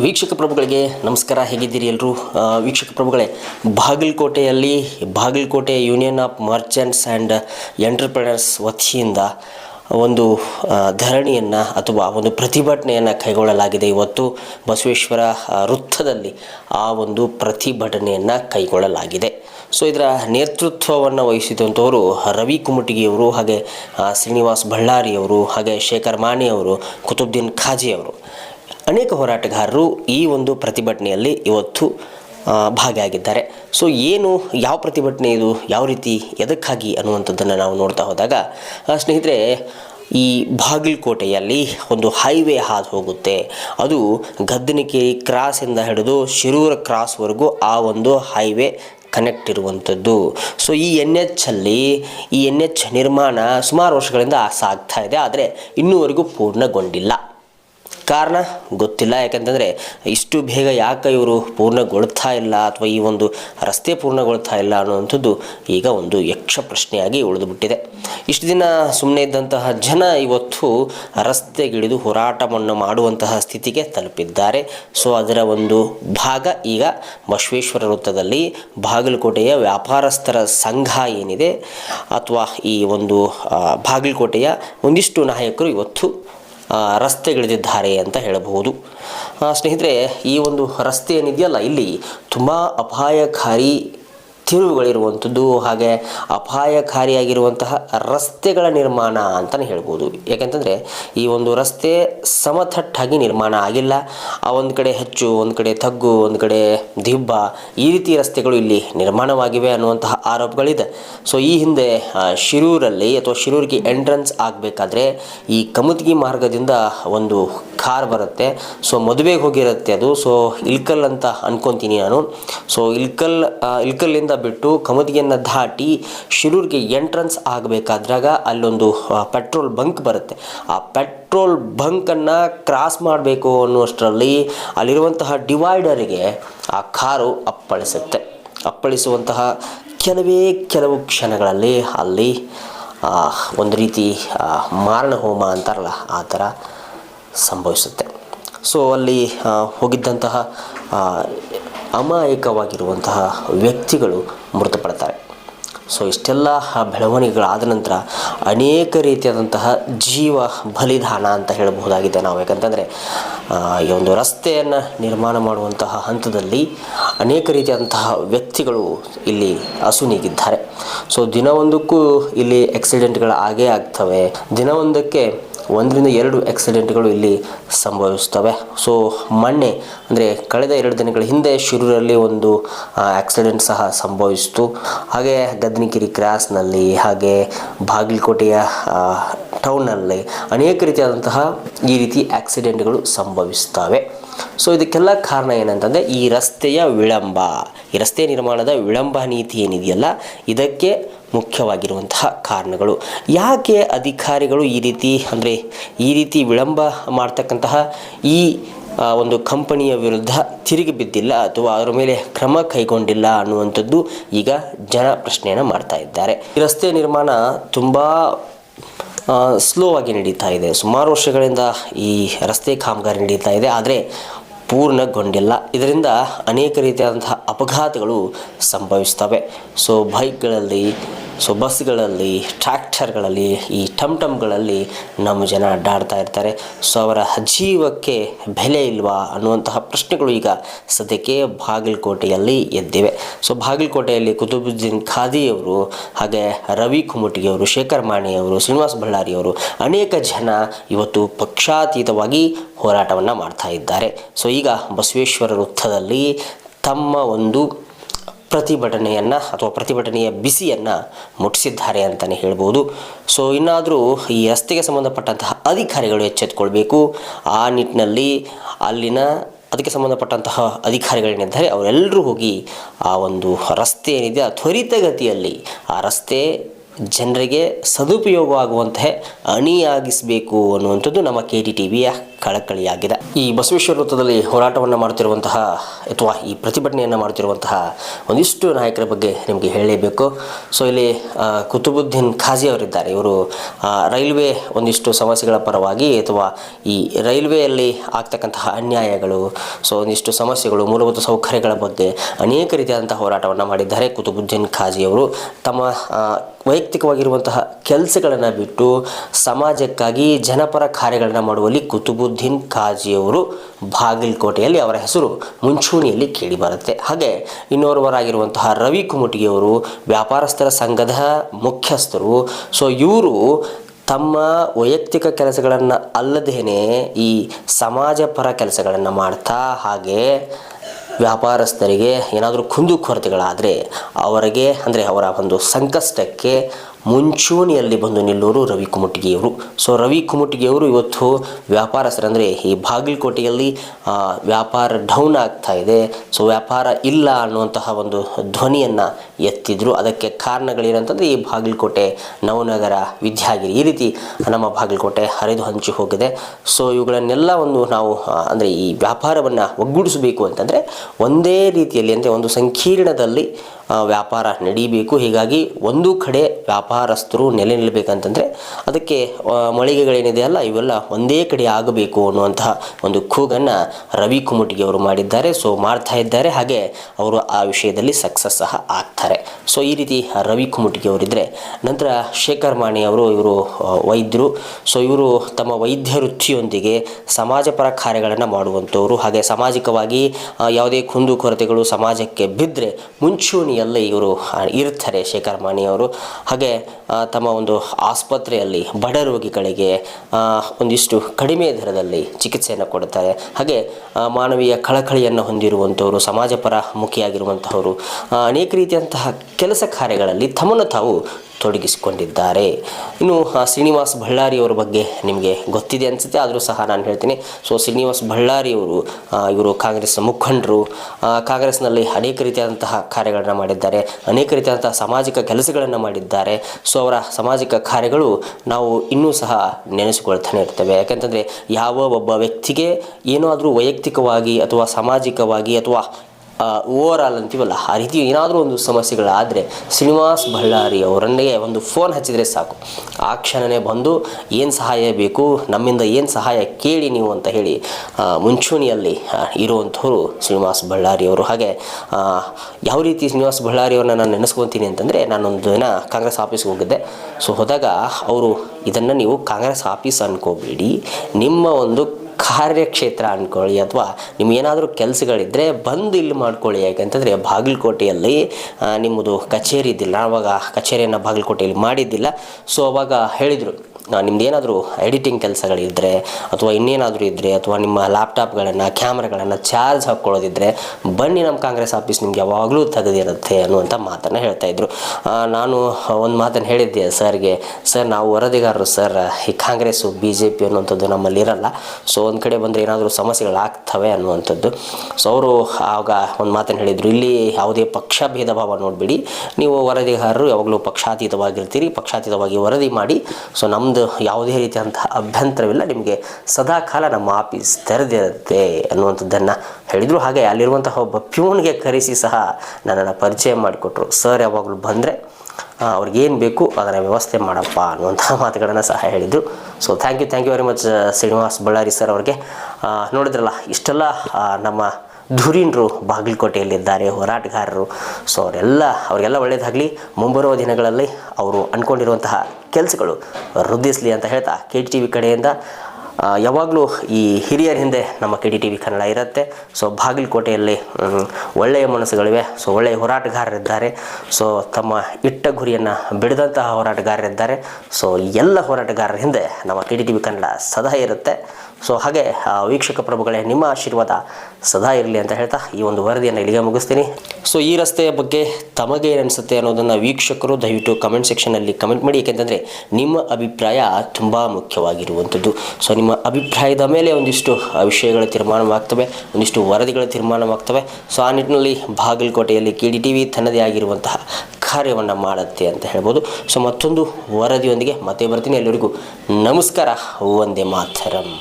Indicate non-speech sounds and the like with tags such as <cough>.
ವೀಕ್ಷಕ ಪ್ರಭುಗಳಿಗೆ ನಮಸ್ಕಾರ. ಹೇಗಿದ್ದೀರಿ ಎಲ್ಲರೂ? ವೀಕ್ಷಕ ಪ್ರಭುಗಳೇ, ಬಾಗಲಕೋಟೆಯಲ್ಲಿ, Bagalkot union of merchants and entrepreneurs ವತಿಯಿಂದ ಒಂದು ಧರಣಿಯನ್ನು ಅಥವಾ ಒಂದು ಪ್ರತಿಭಟನೆಯನ್ನು ಕೈಗೊಳ್ಳಲಾಗಿದೆ. ಇವತ್ತು ಬಸವೇಶ್ವರ ವೃತ್ತದಲ್ಲಿ ಆ ಒಂದು ಪ್ರತಿಭಟನೆಯನ್ನು ಕೈಗೊಳ್ಳಲಾಗಿದೆ. ಸೊ, ಇದರ ನೇತೃತ್ವವನ್ನು ವಹಿಸಿದಂಥವರು ರವಿ ಕುಮಟಗಿಯವರು ಹಾಗೆ ಶ್ರೀನಿವಾಸ್ ಬಳ್ಳಾರಿಯವರು ಹಾಗೆ ಶೇಖರ್ ಮಾಣಿಯವರು, ಕುತುಬ್ದೀನ್ ಖಾಜಿಯವರು. ಅನೇಕ ಹೋರಾಟಗಾರರು ಈ ಒಂದು ಪ್ರತಿಭಟನೆಯಲ್ಲಿ ಇವತ್ತು ಭಾಗಿಯಾಗಿದ್ದಾರೆ. ಸೊ ಏನು, ಯಾವ ಪ್ರತಿಭಟನೆ ಇದು, ಯಾವ ರೀತಿ, ಎದಕ್ಕಾಗಿ ಅನ್ನುವಂಥದ್ದನ್ನು ನಾವು ನೋಡ್ತಾ ಹೋದಾಗ ಸ್ನೇಹಿತರೆ, ಈ ಬಾಗಲಕೋಟೆಯಲ್ಲಿ ಒಂದು ಹೈವೇ ಹಾದು ಹೋಗುತ್ತೆ. ಅದು ಗದ್ದನಿಕೇರಿ ಕ್ರಾಸಿಂದ ಹಿಡಿದು ಶಿರೂರ ಕ್ರಾಸ್ವರೆಗೂ ಆ ಒಂದು ಹೈವೇ ಕನೆಕ್ಟ್ ಇರುವಂಥದ್ದು. ಸೊ ಈ ಎನ್ ಎಚ್ಚಲ್ಲಿ ಈ ಎನ್ ಎಚ್ ನಿರ್ಮಾಣ ಸುಮಾರು ವರ್ಷಗಳಿಂದ ಸಾಗ್ತಾ ಇದೆ, ಆದರೆ ಇನ್ನೂವರೆಗೂ ಪೂರ್ಣಗೊಂಡಿಲ್ಲ. ಕಾರಣ ಗೊತ್ತಿಲ್ಲ. ಯಾಕಂತಂದರೆ ಇಷ್ಟು ಬೇಗ ಯಾಕೆ ಇವರು ಪೂರ್ಣಗೊಳ್ತಾ ಇಲ್ಲ ಅಥವಾ ಈ ಒಂದು ರಸ್ತೆ ಪೂರ್ಣಗೊಳ್ತಾ ಇಲ್ಲ ಅನ್ನುವಂಥದ್ದು ಈಗ ಒಂದು ಯಕ್ಷ ಪ್ರಶ್ನೆಯಾಗಿ ಉಳಿದುಬಿಟ್ಟಿದೆ. ಇಷ್ಟು ದಿನ ಸುಮ್ಮನೆ ಇದ್ದಂತಹ ಜನ ಇವತ್ತು ರಸ್ತೆಗಿಳಿದು ಹೋರಾಟವನ್ನು ಮಾಡುವಂತಹ ಸ್ಥಿತಿಗೆ ತಲುಪಿದ್ದಾರೆ. ಸೊ, ಅದರ ಒಂದು ಭಾಗ ಈಗ ಬಸವೇಶ್ವರ ವೃತ್ತದಲ್ಲಿ ಬಾಗಲಕೋಟೆಯ ವ್ಯಾಪಾರಸ್ಥರ ಸಂಘ ಏನಿದೆ, ಅಥವಾ ಈ ಒಂದು ಬಾಗಲಕೋಟೆಯ ಒಂದಿಷ್ಟು ನಾಯಕರು ಇವತ್ತು ಆ, ರಸ್ತೆಗಿಳಿದಿದ್ದಾರೆ ಅಂತ ಹೇಳಬಹುದು. ಸ್ನೇಹಿತರೆ ಈ ಒಂದು ರಸ್ತೆ ಏನಿದೆಯಲ್ಲ ಇಲ್ಲಿ ತುಂಬ ಅಪಾಯಕಾರಿ ತಿರುವುಗಳಿರುವಂಥದ್ದು ಹಾಗೆ ಅಪಾಯಕಾರಿಯಾಗಿರುವಂತಹ ರಸ್ತೆಗಳ ನಿರ್ಮಾಣ ಅಂತಲೇ ಹೇಳ್ಬೋದು. ಯಾಕೆಂತಂದರೆ ಈ ಒಂದು ರಸ್ತೆ ಸಮತಟ್ಟಾಗಿ ನಿರ್ಮಾಣ ಆಗಿಲ್ಲ. ಆ ಒಂದು ಕಡೆ ಹೆಚ್ಚು, ಒಂದು ಕಡೆ ತಗ್ಗು, ಒಂದು ಕಡೆ ದಿಬ್ಬ ಈ ರೀತಿ ರಸ್ತೆಗಳು ಇಲ್ಲಿ ನಿರ್ಮಾಣವಾಗಿವೆ ಅನ್ನುವಂತಹ ಆರೋಪಗಳಿದೆ. ಸೊ ಈ ಹಿಂದೆ ಶಿರೂರಲ್ಲಿ ಅಥವಾ ಶಿರೂರಿಗೆ ಎಂಟ್ರೆನ್ಸ್ ಆಗಬೇಕಾದ್ರೆ ಈ ಕಮುತ್ಗಿ ಮಾರ್ಗದಿಂದ ಒಂದು ಕಾರ್ ಬರುತ್ತೆ. ಸೊ ಮದುವೆಗೆ ಹೋಗಿರುತ್ತೆ ಅದು. ಸೊ ಇಲ್ಕಲ್ ಅಂತ ಅನ್ಕೊಂತೀನಿ ನಾನು. ಸೊ ಇಲ್ಕಲ್ ಇಲ್ಕಲ್ಲಿಂದ ಬಿಟ್ಟು ಕಮದಿಯನ್ನು ದಾಟಿ ಶಿರೂರಿಗೆ ಎಂಟ್ರೆನ್ಸ್ ಆಗಬೇಕಾದ್ರಾಗ ಅಲ್ಲೊಂದು ಪೆಟ್ರೋಲ್ ಬಂಕ್ ಬರುತ್ತೆ. ಆ ಪೆಟ್ರೋಲ್ ಬಂಕನ್ನು ಕ್ರಾಸ್ ಮಾಡಬೇಕು ಅನ್ನುವಷ್ಟರಲ್ಲಿ ಅಲ್ಲಿರುವಂತಹ ಡಿವೈಡರಿಗೆ ಆ ಕಾರು ಅಪ್ಪಳಿಸುತ್ತೆ. ಅಪ್ಪಳಿಸುವಂತಹ ಕೆಲವೇ ಕೆಲವು ಕ್ಷಣಗಳಲ್ಲಿ ಅಲ್ಲಿ ಒಂದು ರೀತಿ ಮಾರಣ ಹೋಮ ಅಂತಾರಲ್ಲ, ಆ ಥರ ಸಂಭವಿಸುತ್ತೆ. ಸೊ ಅಲ್ಲಿ ಹೋಗಿದ್ದಂತಹ ಅಮಾಯಕವಾಗಿರುವಂತಹ ವ್ಯಕ್ತಿಗಳು ಮೃತಪಡ್ತಾರೆ. ಸೊ ಇಷ್ಟೆಲ್ಲ ಬೆಳವಣಿಗೆಗಳಾದ ನಂತರ ಅನೇಕ ರೀತಿಯಾದಂತಹ ಜೀವ ಬಲಿದಾನ ಅಂತ ಹೇಳಬಹುದಾಗಿದೆ ನಾವು. ಯಾಕಂತಂದರೆ ಈ ಒಂದು ರಸ್ತೆಯನ್ನು ನಿರ್ಮಾಣ ಮಾಡುವಂತಹ ಹಂತದಲ್ಲಿ ಅನೇಕ ರೀತಿಯಾದಂತಹ ವ್ಯಕ್ತಿಗಳು ಇಲ್ಲಿ ಅಸುನೀಗಿದ್ದಾರೆ. ಸೊ ದಿನವೊಂದಕ್ಕೂ ಇಲ್ಲಿ ಆಕ್ಸಿಡೆಂಟ್ಗಳು ಆಗೇ ಆಗ್ತವೆ. ದಿನವೊಂದಕ್ಕೆ ಒಂದರಿಂದ ಎರಡು ಆಕ್ಸಿಡೆಂಟ್ಗಳು ಇಲ್ಲಿ ಸಂಭವಿಸ್ತವೆ ಸೊ ಮೊನ್ನೆ, ಅಂದರೆ ಕಳೆದ ಎರಡು ದಿನಗಳ ಹಿಂದೆ ಶಿರೂರಲ್ಲಿ ಒಂದು ಆಕ್ಸಿಡೆಂಟ್ ಸಹ ಸಂಭವಿಸಿತು. ಹಾಗೆ ಗದ್ನಿಕಿರಿ ಕ್ರಾಸ್ನಲ್ಲಿ, ಹಾಗೆ ಬಾಗಲಕೋಟೆಯ ಟೌನ್ನಲ್ಲಿ ಅನೇಕ ರೀತಿಯಾದಂತಹ ಈ ರೀತಿ ಆಕ್ಸಿಡೆಂಟ್ಗಳು ಸಂಭವಿಸ್ತವೆ ಸೊ ಇದಕ್ಕೆಲ್ಲ ಕಾರಣ ಏನಂತಂದರೆ, ಈ ರಸ್ತೆಯ ವಿಳಂಬ. ಈ ರಸ್ತೆ ನಿರ್ಮಾಣದ ವಿಳಂಬ ನೀತಿ ಏನಿದೆಯಲ್ಲ, ಇದಕ್ಕೆ ಮುಖ್ಯವಾಗಿರುವಂತಹ ಕಾರಣಗಳು. ಯಾಕೆ ಅಧಿಕಾರಿಗಳು ಈ ರೀತಿ, ಅಂದರೆ ಈ ರೀತಿ ವಿಳಂಬ ಮಾಡ್ತಕ್ಕಂತಹ ಈ ಒಂದು ಕಂಪನಿಯ ವಿರುದ್ಧ ತಿರುಗಿ ಬಿದ್ದಿಲ್ಲ ಅಥವಾ ಅದರ ಮೇಲೆ ಕ್ರಮ ಕೈಗೊಂಡಿಲ್ಲ ಅನ್ನುವಂಥದ್ದು ಈಗ ಜನ ಪ್ರಶ್ನೆಯನ್ನು ಮಾಡ್ತಾ ಇದ್ದಾರೆ. ರಸ್ತೆ ನಿರ್ಮಾಣ ತುಂಬ ಸ್ಲೋ ಆಗಿ ನಡೀತಾ ಇದೆ. ಸುಮಾರು ವರ್ಷಗಳಿಂದ ಈ ರಸ್ತೆ ಕಾಮಗಾರಿ ನಡೀತಾ ಇದೆ. ಆದರೆ ಪೂರ್ಣಗೊಂಡಿಲ್ಲ ಇದರಿಂದ ಅನೇಕ ರೀತಿಯಾದಂತಹ ಅಪಘಾತಗಳು ಸಂಭವಿಸ್ತವೆ. ಸೊ ಬೈಕ್ಗಳಲ್ಲಿ ಸೊ ಬಸ್ಗಳಲ್ಲಿ ಟ್ರ್ಯಾಕ್ಟರ್ಗಳಲ್ಲಿ ಈ ಟಮ್ ಟಮ್ಗಳಲ್ಲಿ ನಮ್ಮ ಜನ ಅಡ್ಡಾಡ್ತಾ ಇರ್ತಾರೆ. ಸೊ ಅವರ ಜೀವಕ್ಕೆ ಬೆಲೆ ಇಲ್ವಾ ಅನ್ನುವಂತಹ ಪ್ರಶ್ನೆಗಳು ಈಗ ಸದ್ಯಕ್ಕೆ ಬಾಗಲಕೋಟೆಯಲ್ಲಿ ಎದ್ದಿವೆ. ಸೊ ಬಾಗಲಕೋಟೆಯಲ್ಲಿ ಕುತುಬುದ್ದೀನ್ ಖಾದಿಯವರು ಹಾಗೆ ರವಿ ಕುಮುಟಿಯವರು ಶೇಖರ್ ಮಾಣಿಯವರು ಶ್ರೀನಿವಾಸ್ ಬಳ್ಳಾರಿಯವರು ಅನೇಕ ಜನ ಇವತ್ತು ಪಕ್ಷಾತೀತವಾಗಿ ಹೋರಾಟವನ್ನು ಮಾಡ್ತಾ ಇದ್ದಾರೆ. ಸೊ ಈಗ ಬಸವೇಶ್ವರ ವೃತ್ತದಲ್ಲಿ ತಮ್ಮ ಒಂದು ಪ್ರತಿಭಟನೆಯನ್ನು ಅಥವಾ ಪ್ರತಿಭಟನೆಯ ಬಿಸಿಯನ್ನು ಮುಟ್ಟಿಸಿದ್ದಾರೆ ಅಂತಲೇ ಹೇಳ್ಬೋದು. ಸೊ ಇನ್ನಾದರೂ ಈ ರಸ್ತೆಗೆ ಸಂಬಂಧಪಟ್ಟಂತಹ ಅಧಿಕಾರಿಗಳು ಎಚ್ಚೆತ್ತುಕೊಳ್ಬೇಕು ಆ ನಿಟ್ಟಿನಲ್ಲಿ ಅಲ್ಲಿನ ಅದಕ್ಕೆ ಸಂಬಂಧಪಟ್ಟಂತಹ ಅಧಿಕಾರಿಗಳೇನಿದ್ದಾರೆ, ಅವರೆಲ್ಲರೂ ಹೋಗಿ ಆ ಒಂದು ರಸ್ತೆ ಏನಿದೆ ಆ ತ್ವರಿತಗತಿಯಲ್ಲಿ ಆ ರಸ್ತೆ ಜನರಿಗೆ ಸದುಪಯೋಗವಾಗುವಂತಹ ಅಣಿಯಾಗಿಸಬೇಕು ಅನ್ನುವಂಥದ್ದು ನಮ್ಮ ಕೆ ಟಿ ಟಿ ವಿಯ ಕಳಕಳಿಯಾಗಿದೆ. ಈ ಬಸವೇಶ್ವರ ವೃತ್ತದಲ್ಲಿ ಹೋರಾಟವನ್ನು ಮಾಡುತ್ತಿರುವಂತಹ ಅಥವಾ ಈ ಪ್ರತಿಭಟನೆಯನ್ನು ಮಾಡುತ್ತಿರುವಂತಹ ಒಂದಿಷ್ಟು ನಾಯಕರ ಬಗ್ಗೆ ನಿಮಗೆ ಹೇಳಲೇಬೇಕು. ಸೊ ಇಲ್ಲಿ ಕುತುಬುದ್ದೀನ್ ಖಾಜಿ ಅವರಿದ್ದಾರೆ. ಇವರು ರೈಲ್ವೆ ಒಂದಿಷ್ಟು ಸಮಸ್ಯೆಗಳ ಪರವಾಗಿ ಅಥವಾ ಈ ರೈಲ್ವೆಯಲ್ಲಿ ಆಗ್ತಕ್ಕಂತಹ ಅನ್ಯಾಯಗಳು, ಸೊ, ಒಂದಿಷ್ಟು ಸಮಸ್ಯೆಗಳು, ಮೂಲಭೂತ ಸೌಕರ್ಯಗಳ ಬಗ್ಗೆ ಅನೇಕ ರೀತಿಯಾದಂತಹ ಹೋರಾಟವನ್ನು ಮಾಡಿದ್ದಾರೆ ಕುತುಬುದ್ದೀನ್ ಖಾಜಿ ಅವರು. ತಮ್ಮ ವೈಯಕ್ತಿಕವಾಗಿರುವಂತಹ ಕೆಲಸಗಳನ್ನು ಬಿಟ್ಟು ಸಮಾಜಕ್ಕಾಗಿ ಜನಪರ ಕಾರ್ಯಗಳನ್ನು ಮಾಡುವಲ್ಲಿ ಕುತುಬುದ್ದೀನ್ ಖಾಜಿಯವರು ಬಾಗಲಕೋಟೆಯಲ್ಲಿ ಅವರ ಹೆಸರು ಮುಂಚೂಣಿಯಲ್ಲಿ ಕೇಳಿಬರುತ್ತೆ ಹಾಗೆ ಇನ್ನೋರ್ವರಾಗಿರುವಂತಹ ರವಿ ಕುಮಟಿಗೆಯವರು ವ್ಯಾಪಾರಸ್ಥರ ಸಂಘದ ಮುಖ್ಯಸ್ಥರು. ಸೊ ಇವರು ತಮ್ಮ ವೈಯಕ್ತಿಕ ಕೆಲಸಗಳನ್ನು ಅಲ್ಲದೇನೆ ಈ ಸಮಾಜ ಪರ ಕೆಲಸಗಳನ್ನು ಮಾಡ್ತಾ ಹಾಗೆ ವ್ಯಾಪಾರಸ್ಥರಿಗೆ ಏನಾದರೂ ಕುಂದು ಕೊರತೆಗಳಾದರೆ ಅವರಿಗೆ ಅಂದರೆ ಅವರ ಒಂದು ಸಂಕಷ್ಟಕ್ಕೆ ಮುಂಚೂಣಿಯಲ್ಲಿ ಬಂದು ನಿಲ್ಲೋರು ರವಿ ಕುಮಟಿಗೆಯವರು. ಸೊ ರವಿ ಕುಮಟಿಗೆಯವರು ಇವತ್ತು ವ್ಯಾಪಾರಸ್ಥರು ಅಂದರೆ ಈ ಬಾಗಲಕೋಟೆಯಲ್ಲಿ ವ್ಯಾಪಾರ ಡೌನ್ ಆಗ್ತಾ ಇದೆ. ಸೊ ವ್ಯಾಪಾರ ಇಲ್ಲ ಅನ್ನುವಂತಹ ಒಂದು ಧ್ವನಿಯನ್ನು ಎತ್ತಿದ್ರು. ಅದಕ್ಕೆ ಕಾರಣಗಳೇನಂತಂದರೆ ಈ ಬಾಗಲಕೋಟೆ ನವನಗರ, ವಿದ್ಯಾಗಿರಿ ಈ ರೀತಿ ನಮ್ಮ ಬಾಗಲಕೋಟೆ ಹರಿದು ಹಂಚಿ ಹೋಗಿದೆ. ಸೊ ಇವುಗಳನ್ನೆಲ್ಲ ಒಂದು ನಾವು ಅಂದರೆ ಈ ವ್ಯಾಪಾರವನ್ನು ಒಗ್ಗೂಡಿಸಬೇಕು ಅಂತಂದರೆ ಒಂದೇ ರೀತಿಯಲ್ಲಿ, ಅಂದರೆ ಒಂದು ಸಂಕೀರ್ಣದಲ್ಲಿ ವ್ಯಾಪಾರ ನಡೀಬೇಕು. ಹೀಗಾಗಿ ಒಂದು ಕಡೆ ವ್ಯಾಪಾರಸ್ಥರು ನೆಲೆ ನಿಲ್ಲಬೇಕಂತಂದರೆ ಅದಕ್ಕೆ ಮಳಿಗೆಗಳೇನಿದೆಯಲ್ಲ ಇವೆಲ್ಲ ಒಂದೇ ಕಡೆ ಆಗಬೇಕು ಅನ್ನುವಂತಹ ಒಂದು ಕೂಗನ್ನು ರವಿ ಕುಮಟಿಗೆ ಅವರು ಮಾಡಿದ್ದಾರೆ. ಸೊ, ಮಾಡ್ತಾ ಇದ್ದಾರೆ. ಹಾಗೆ ಅವರು ಆ ವಿಷಯದಲ್ಲಿ ಸಕ್ಸಸ್ ಸಹ ಆಗ್ತಾರೆ. ಸೊ, ಈ ರೀತಿ ರವಿ ಕುಮಟಿಗೆ ಅವರಿದ್ದರೆ ನಂತರ ಶೇಖರ್ ಮಾಣಿ ಅವರು ಇವರು ವೈದ್ಯರು. ಸೊ, ಇವರು ತಮ್ಮ ವೈದ್ಯ ವೃತ್ತಿಯೊಂದಿಗೆ ಸಮಾಜಪರ ಕಾರ್ಯಗಳನ್ನು ಮಾಡುವಂಥವರು. ಹಾಗೆ ಸಾಮಾಜಿಕವಾಗಿ ಯಾವುದೇ ಕುಂದು ಕೊರತೆಗಳು ಸಮಾಜಕ್ಕೆ ಬಿದ್ದರೆ ಮುಂಚೂಣಿಯಲ್ಲಿ ಇವರು ಇರ್ತಾರೆ ಶೇಖರ್ ಮಾಣಿಯವರು ಹಾಗೆ ತಮ್ಮ ಒಂದು ಆಸ್ಪತ್ರೆಯಲ್ಲಿ ಬಡ ರೋಗಿಗಳಿಗೆ ಒಂದಿಷ್ಟು ಕಡಿಮೆ ದರದಲ್ಲಿ ಚಿಕಿತ್ಸೆಯನ್ನು ಕೊಡುತ್ತಾರೆ. ಹಾಗೆ ಮಾನವೀಯ ಕಳಕಳಿಯನ್ನು ಹೊಂದಿರುವಂಥವರು ಸಮಾಜಪರ ಮುಖಿಯಾಗಿರುವಂತಹವರು ಆ, ಅನೇಕ ರೀತಿಯಂತಹ ಕೆಲಸ ಕಾರ್ಯಗಳಲ್ಲಿ ತಮ್ಮನ್ನು ತಾವು ತೊಡಗಿಸಿಕೊಂಡಿದ್ದಾರೆ. ಇನ್ನು ಶ್ರೀನಿವಾಸ್ ಬಳ್ಳಾರಿ ಅವರ ಬಗ್ಗೆ ನಿಮಗೆ ಗೊತ್ತಿದೆ ಅನಿಸುತ್ತೆ, ಆದರೂ ಸಹ ನಾನು ಹೇಳ್ತೀನಿ. ಸೊ ಶ್ರೀನಿವಾಸ್ ಬಳ್ಳಾರಿ ಅವರು ಇವರು ಕಾಂಗ್ರೆಸ್ ಮುಖಂಡರು. ಕಾಂಗ್ರೆಸ್ನಲ್ಲಿ ಅನೇಕ ರೀತಿಯಾದಂತಹ ಕಾರ್ಯಗಳನ್ನು ಮಾಡಿದ್ದಾರೆ, ಅನೇಕ ರೀತಿಯಾದಂತಹ ಸಾಮಾಜಿಕ ಕೆಲಸಗಳನ್ನು ಮಾಡಿದ್ದಾರೆ. ಸೊ ಅವರ ಸಾಮಾಜಿಕ ಕಾರ್ಯಗಳು ನಾವು ಇನ್ನೂ ಸಹ ನೆನೆಸಿಕೊಳ್ತಾನೆ ಇರ್ತವೆ. ಯಾಕೆಂತಂದರೆ, ಯಾವ ಒಬ್ಬ ವ್ಯಕ್ತಿಗೆ ಏನಾದರೂ ವೈಯಕ್ತಿಕವಾಗಿ ಅಥವಾ ಸಾಮಾಜಿಕವಾಗಿ ಅಥವಾ ಓವರ್ ಆಲ್ ಅಂತೀವಲ್ಲ, ಆ ರೀತಿ ಏನಾದರೂ ಒಂದು ಸಮಸ್ಯೆಗಳಾದರೆ ಶ್ರೀನಿವಾಸ್ ಬಳ್ಳಾರಿ ಅವರನ್ನೇ ಒಂದು ಫೋನ್ ಹಚ್ಚಿದರೆ ಸಾಕು. ಆ ಕ್ಷಣನೇ ಬಂದು ಏನು ಸಹಾಯ ಬೇಕು, ನಮ್ಮಿಂದ ಏನು ಸಹಾಯ ಕೇಳಿ ನೀವು ಅಂತ ಹೇಳಿ ಮುಂಚೂಣಿಯಲ್ಲಿ ಇರುವಂಥವರು ಶ್ರೀನಿವಾಸ್ ಬಳ್ಳಾರಿ ಅವರು. ಹಾಗೆ ಯಾವ ರೀತಿ ಶ್ರೀನಿವಾಸ್ ಬಳ್ಳಾರಿಯವ್ರನ್ನ ನಾನು ನೆನೆಸ್ಕೊತೀನಿ ಅಂತಂದರೆ, ನಾನೊಂದು ದಿನ ಕಾಂಗ್ರೆಸ್ ಆಫೀಸ್ಗೆ ಹೋಗಿದ್ದೆ. ಸೊ ಹೋದಾಗ ಅವರು ಇದನ್ನು ನೀವು ಕಾಂಗ್ರೆಸ್ ಆಫೀಸ್ ಅನ್ಕೋಬೇಡಿ. ನಿಮ್ಮ ಒಂದು ಕಾರ್ಯಕ್ಷೇತ್ರ ಅಂದ್ಕೊಳ್ಳಿ ಅಥವಾ ನಿಮ್ಗೇನಾದರೂ ಕೆಲಸಗಳಿದ್ದರೆ ಬಂದು ಇಲ್ಲಿ ಮಾಡ್ಕೊಳ್ಳಿ. ಯಾಕೆಂತಂದರೆ ಬಾಗಲಕೋಟೆಯಲ್ಲಿ ನಿಮ್ಮದು ಕಚೇರಿ ಇದ್ದಿಲ್ಲ. ಆವಾಗ ಕಚೇರಿಯನ್ನು ಬಾಗಲಕೋಟೆಯಲ್ಲಿ ಮಾಡಿದ್ದಿಲ್ಲ. ಸೊ ಅವಾಗ ಹೇಳಿದರು. ನಿಮ್ದು ಏನಾದರೂ ಎಡಿಟಿಂಗ್ ಕೆಲಸಗಳಿದ್ದರೆ ಅಥವಾ ಇನ್ನೇನಾದರೂ ಇದ್ದರೆ ಅಥವಾ ನಿಮ್ಮ ಲ್ಯಾಪ್ಟಾಪ್ಗಳನ್ನು ಕ್ಯಾಮ್ರಾಗಳನ್ನು ಚಾರ್ಜ್ ಹಾಕ್ಕೊಳ್ಳೋದಿದ್ದರೆ ಬನ್ನಿ ನಮ್ಮ ಕಾಂಗ್ರೆಸ್ ಆಫೀಸ್ ನಿಮ್ಗೆ ಯಾವಾಗಲೂ ತೆಗೆದಿರುತ್ತೆ ಅನ್ನುವಂಥ ಮಾತನ್ನು ಹೇಳ್ತಾ ಇದ್ರು. ನಾನು ಒಂದು ಮಾತನ್ನು ಹೇಳಿದ್ದೆ ಸರ್ಗೆ, ಸರ್, ನಾವು ವರದಿಗಾರರು ಸರ್, ಈ ಕಾಂಗ್ರೆಸ್ಸು ಬಿ ಜೆ ಪಿ ಅನ್ನುವಂಥದ್ದು ನಮ್ಮಲ್ಲಿ ಇರಲ್ಲ. ಸೊ, ಒಂದು ಕಡೆ ಬಂದರೆ ಏನಾದರೂ ಸಮಸ್ಯೆಗಳಾಗ್ತವೆ ಅನ್ನುವಂಥದ್ದು. ಸೊ, ಅವರು ಆವಾಗ ಒಂದು ಮಾತನ್ನು ಹೇಳಿದರು, ಇಲ್ಲಿ ಯಾವುದೇ ಪಕ್ಷ ಭೇದ ಭಾವ ನೋಡಿಬಿಡಿ. ನೀವು ವರದಿಗಾರರು ಯಾವಾಗಲೂ ಪಕ್ಷಾತೀತವಾಗಿರ್ತೀರಿ, ಪಕ್ಷಾತೀತವಾಗಿ ವರದಿ ಮಾಡಿ. ಸೊ ನಮ್ಮದು ಯಾವುದೇ ರೀತಿಯಾದಂಥ ಅಭ್ಯಂತರವಿಲ್ಲ. ನಿಮಗೆ ಸದಾ ಕಾಲ ನಮ್ಮ ಆಫೀಸ್ ತೆರೆದಿರುತ್ತೆ ಅನ್ನುವಂಥದ್ದನ್ನು ಹೇಳಿದರು. ಹಾಗೆ ಅಲ್ಲಿರುವಂತಹ ಒಬ್ಬ ಪ್ಯೂನ್ಗೆ ಕರೆಸಿ ಸಹ ನನ್ನನ್ನು ಪರಿಚಯ ಮಾಡಿಕೊಟ್ರು. ಸರ್ ಯಾವಾಗಲೂ ಬಂದರೆ ಅವ್ರಿಗೇನು ಬೇಕು ಅದನ್ನು ವ್ಯವಸ್ಥೆ ಮಾಡಪ್ಪ ಅನ್ನುವಂಥ <laughs> ಮಾತುಗಳನ್ನು ಸಹ ಹೇಳಿದರು. So thank you thank you very much Srinivas Ballari sir ಅವ್ರಿಗೆ. ನೋಡಿದ್ರಲ್ಲ, ಇಷ್ಟೆಲ್ಲ ನಮ್ಮ ಧುರೀಣರು ಬಾಗಲಕೋಟೆಯಲ್ಲಿದ್ದಾರೆ, ಹೋರಾಟಗಾರರು. ಸೊ ಅವರೆಲ್ಲ, ಅವರಿಗೆಲ್ಲ ಒಳ್ಳೆಯದಾಗಲಿ ಮುಂಬರುವ ದಿನಗಳಲ್ಲಿ ಅವರು ಅಂದ್ಕೊಂಡಿರುವಂತಹ ಕೆಲಸಗಳು ವೃದ್ಧಿಸಲಿ ಅಂತ ಹೇಳ್ತಾ ಕೆ ಟಿ ವಿ ಕಡೆಯಿಂದ ಯಾವಾಗಲೂ ಈ ಹಿರಿಯರ ಹಿಂದೆ ನಮ್ಮ K D T V Kannada ಇರುತ್ತೆ. ಸೊ ಬಾಗಲಕೋಟೆಯಲ್ಲಿ ಒಳ್ಳೆಯ ಮನಸ್ಸುಗಳಿವೆ. ಸೊ ಒಳ್ಳೆಯ ಹೋರಾಟಗಾರರಿದ್ದಾರೆ. ಸೊ ತಮ್ಮ ಇಟ್ಟ ಗುರಿಯನ್ನು ಬಿಡದಂತಹ ಹೋರಾಟಗಾರರಿದ್ದಾರೆ. ಸೊ ಎಲ್ಲ ಹೋರಾಟಗಾರರ ಹಿಂದೆ ನಮ್ಮ K D T V Kannada ಸದಾ ಇರುತ್ತೆ. ಸೊ ಹಾಗೆ ವೀಕ್ಷಕ ಪ್ರಭುಗಳೇ, ನಿಮ್ಮ ಆಶೀರ್ವಾದ ಸದಾ ಇರಲಿ ಅಂತ ಹೇಳ್ತಾ ಈ ಒಂದು ವರದಿಯನ್ನು ಇಲ್ಲಿಗೆ ಮುಗಿಸ್ತೀನಿ. ಸೊ ಈ ರಸ್ತೆಯ ಬಗ್ಗೆ ತಮಗೆ ಏನಿಸುತ್ತೆ ಅನಿಸುತ್ತೆ ಅನ್ನೋದನ್ನು ವೀಕ್ಷಕರು ದಯವಿಟ್ಟು ಕಮೆಂಟ್ ಸೆಕ್ಷನಲ್ಲಿ ಕಮೆಂಟ್ ಮಾಡಿ. ಏಕೆಂತಂದರೆ ನಿಮ್ಮ ಅಭಿಪ್ರಾಯ ತುಂಬ ಮುಖ್ಯವಾಗಿರುವಂಥದ್ದು. ಸೊ ನಿಮ್ಮ ಅಭಿಪ್ರಾಯದ ಮೇಲೆ ಒಂದಿಷ್ಟು ವಿಷಯಗಳು ತೀರ್ಮಾನವಾಗ್ತವೆ, ಒಂದಿಷ್ಟು ವರದಿಗಳು ತೀರ್ಮಾನವಾಗ್ತವೆ. ಸೊ ಆ ನಿಟ್ಟಿನಲ್ಲಿ ಬಾಗಲಕೋಟೆಯಲ್ಲಿ ಕೆ ಡಿ ಟಿ ವಿ ತನ್ನದೇ ಆಗಿರುವಂತಹ ಕಾರ್ಯವನ್ನು ಮಾಡುತ್ತೆ ಅಂತ ಹೇಳ್ಬೋದು. ಸೊ ಮತ್ತೊಂದು ವರದಿಯೊಂದಿಗೆ ಮತ್ತೆ ಬರ್ತೀನಿ. ಎಲ್ಲರಿಗೂ ನಮಸ್ಕಾರ. ಒಂದೇ ಮಾತರಂ.